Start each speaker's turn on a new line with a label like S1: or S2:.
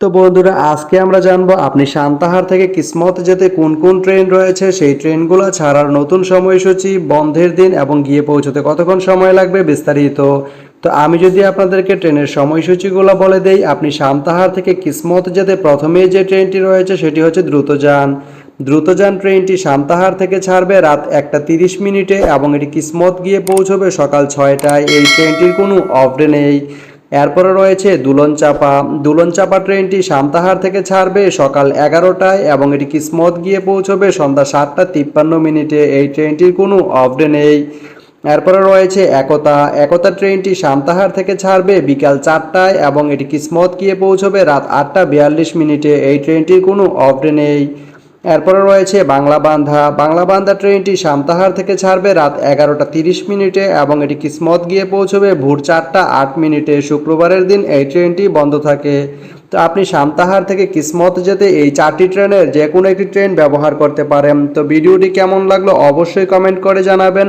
S1: তো বন্ধুরা, আজকে আমরা জানব আপনি সান্তাহার থেকে কিসমত যেতে কোন কোন ট্রেন রয়েছে? সেই ট্রেনগুলো ছাড়ার নতুন সময়সূচি, বন্ধের দিন এবং গিয়ে পৌঁছতে কতক্ষণ সময় লাগবে বিস্তারিত। তো আমি যদি আপনাদেরকে ট্রেনের সময়সূচিগুলো বলে দেই, আপনি সান্তাহার থেকে কিসমত যেতে প্রথমেই যে ট্রেনটি রয়েছে সেটি হচ্ছে দ্রুতযান। দ্রুতযান ট্রেনটি সান্তাহার থেকে ছাড়বে রাত একটা তিরিশ মিনিটে এবং এটি কিসমত গিয়ে পৌঁছবে সকাল ছয়টায়। এই ট্রেনটির কোনো অফডে নেই। এরপরে রয়েছে দুলন চাপা দুলন চাপা ট্রেনটি সামতাহার থেকে ছাড়বে সকাল এগারোটায় এবং এটি কিসমত গিয়ে পৌঁছবে সন্ধ্যা সাতটা তিপ্পান্ন মিনিটে। এই ট্রেনটির কোনো অফডে নেই। এরপরে রয়েছে একতা। একতা ট্রেনটি সামতাহার থেকে ছাড়বে বিকাল চারটায় এবং এটি কিসমত গিয়ে পৌঁছবে রাত আটটা বিয়াল্লিশ মিনিটে। এই ট্রেনটির কোনো অফডে নেই। এরপরে রয়েছে বাংলা বান্ধা বাংলা বান্ধা ট্রেনটি সামতাহার থেকে ছাড়বে রাত এগারোটা তিরিশ মিনিটে এবং এটি কিসমত গিয়ে পৌঁছবে ভোর চারটা আট মিনিটে। শুক্রবারের দিন এই ট্রেনটি বন্ধ থাকে। তো আপনি সামতাহার থেকে কিসমত যেতে এই চারটি ট্রেনের যে কোনো একটি ট্রেন ব্যবহার করতে পারেন। তো ভিডিওটি কেমন লাগল অবশ্যই কমেন্ট করে জানাবেন।